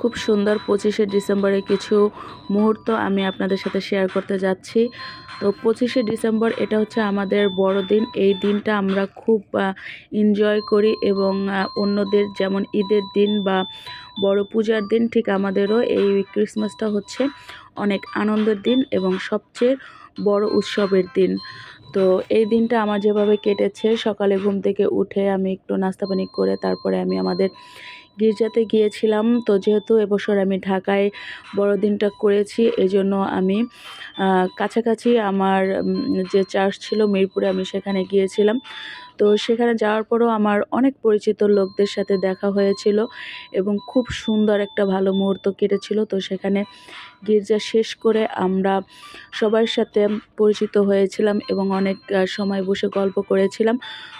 খুব সুন্দর পঁচিশে ডিসেম্বরে কিছু মুহূর্ত আমি আপনাদের সাথে শেয়ার করতে যাচ্ছি। তো পঁচিশে ডিসেম্বর এটা হচ্ছে আমাদের বড়দিন। এই দিনটা আমরা খুব এনজয় করি এবং অন্যদের যেমন ঈদের দিন বা বড় পূজার দিন, ঠিক আমাদেরও এই ক্রিসমাসটা হচ্ছে অনেক আনন্দের দিন এবং সবচেয়ে বড় উৎসবের দিন। তো এই দিনটা আমার যেভাবে কেটেছে, সকালে ঘুম থেকে উঠে আমি একটু নাস্তা পানি করে তারপরে আমি আমাদের গির্জাতে গিয়েছিলাম। তো যেহেতু এবছর আমি ঢাকায় বড়দিনটা করেছি এই জন্য আমি কাছাকাছি আমার যে চার্চ ছিল মিরপুরে আমি সেখানে গিয়েছিলাম। তো সেখানে যাওয়ার পরও আমার অনেক পরিচিত লোকদের সাথে দেখা হয়েছিল এবং খুব সুন্দর একটা ভালো মুহূর্ত কেটেছিল। তো সেখানে গির্জা শেষ করে আমরা সবার সাথে পরিচিত হয়েছিলাম এবং অনেক সময় বসে গল্প করেছিলাম।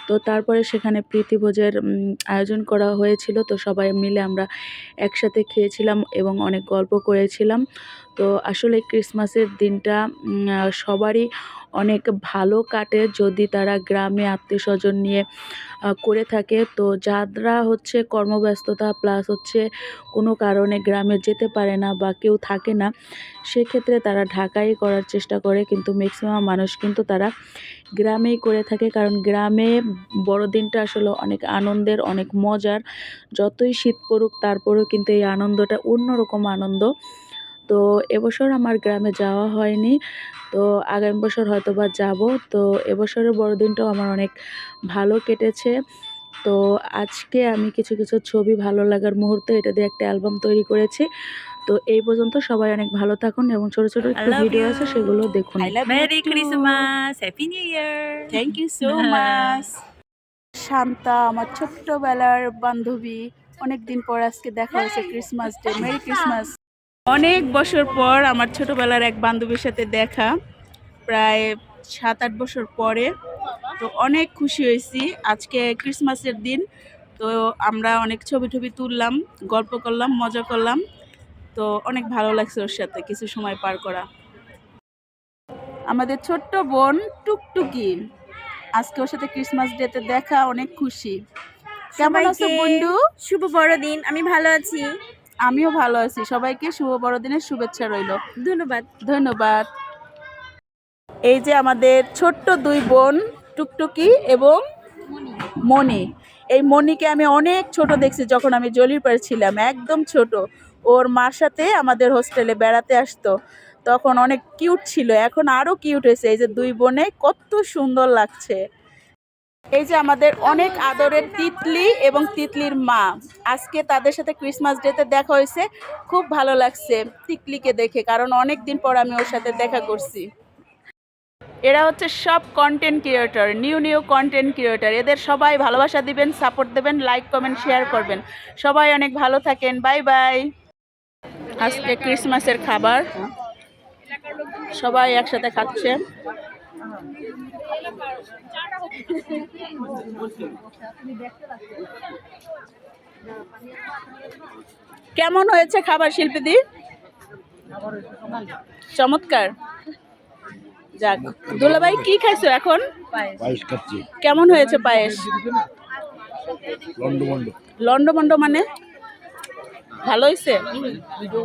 তো তারপরে সেখানে প্রীতিভোজের আয়োজন করা হয়েছিল। তো সবাই মিলে আমরা একসাথে খেয়েছিলাম এবং অনেক গল্প করেছিলাম। তো আসলে ক্রিসমাসের দিনটা সবারই অনেক ভালো কাটে যদি তারা গ্রামে আত্মীয় স্বজন নিয়ে করে থাকে। তো যারা হচ্ছে কর্মব্যস্ততা, প্লাস হচ্ছে কোনো কারণে গ্রামে যেতে পারে না বা কেউ থাকে না সেক্ষেত্রে তারা ঢাকায় করার চেষ্টা করে, কিন্তু ম্যাক্সিমাম মানুষ কিন্তু তারা গ্রামেই করে থাকে। কারণ গ্রামে বড়দিনটা আসলে অনেক আনন্দের, অনেক মজার। যতই শীত পড়ুক, তারপরেও কিন্তু এই আনন্দটা অন্যরকম আনন্দ। তো এবছর আমার গ্রামে যাওয়া হয়নি। তো আগামী বছর হয়তো বা যাব। তো এবছরের বড়দিনটাও আমার অনেক ভালো কেটেছে। তো আজকে আমি কিছু কিছু ছবি ভালো লাগার মুহূর্তে এটা দিয়ে একটা অ্যালবাম তৈরি করেছি। তো এই পর্যন্ত সবাই অনেক ভালো থাকুন এবং ছোট ছোট একটু ভিডিও আছে সেগুলো দেখুন। I love happy New Year! Thank you so much. Shanta আমার ছোট্টবেলার বান্ধবী অনেক দিন পর আজকে দেখা হয়েছে ক্রিসমাস ডে মেরি ক্রিসমাস অনেক বছর পর আমার ছোটবেলার এক বান্ধবীর সাথে দেখা প্রায় সাত আট বছর পরে। তো অনেক খুশি হয়েছি আজকে ক্রিসমাসের দিন। তো আমরা অনেক ছবি টবি তুললাম গল্প করলাম মজা করলাম। তো অনেক ভালো লাগছে ওর সাথে কিছু সময় পার করা। আমাদের ছোট্ট বোন টুকটুকি। আজকে ওর সাথে ক্রিসমাস ডেতে দেখা অনেক খুশি। কেমন আছো বন্ধু? শুভ বড়দিন আমি ভালো আছি। আমিও ভালো আছি সবাইকে শুভ বড়দিনের শুভেচ্ছা রইল। ধন্যবাদ। ধন্যবাদ। এই যে আমাদের ছোট্ট দুই বোন টুকটুকি এবং মণি। এই মণিকে আমি অনেক ছোট দেখছি যখন আমি জলির পাড়ে ছিলাম একদম ছোট। ওর মার সাথে আমাদের হোস্টেলে বেড়াতে আসতো। তখন অনেক কিউট ছিল, এখন আরও কিউট হয়েছে। এই যে দুই বোনে কত সুন্দর লাগছে। এই যে আমাদের অনেক আদরের তিতলি এবং তিতলির মা। আজকে তাদের সাথে ক্রিসমাস ডেতে দেখা হয়েছে, খুব ভালো লাগছে তিতলিকে দেখে, কারণ অনেক দিন পর আমি ওর সাথে দেখা করছি। এরা হচ্ছে সব content creator new new content creator এদের সবাই ভালোবাসা দিবেন সাপোর্ট দেবেন লাইক কমেন্ট শেয়ার করবেন। সবাই অনেক ভালো থাকেন। বাই বাই আজকে ক্রিসমাসের খাবার। সবাই একসাথে খাচ্ছে। কেমন হয়েছে খাবার শিল্পীদি চমৎকার। যাক দুলাভাই কি খাইছো এখন? কেমন হয়েছে পায়েস? লন্ডমন্ড। লন্ডমন্ড মানে? ভালো হয়েছে ভিডিও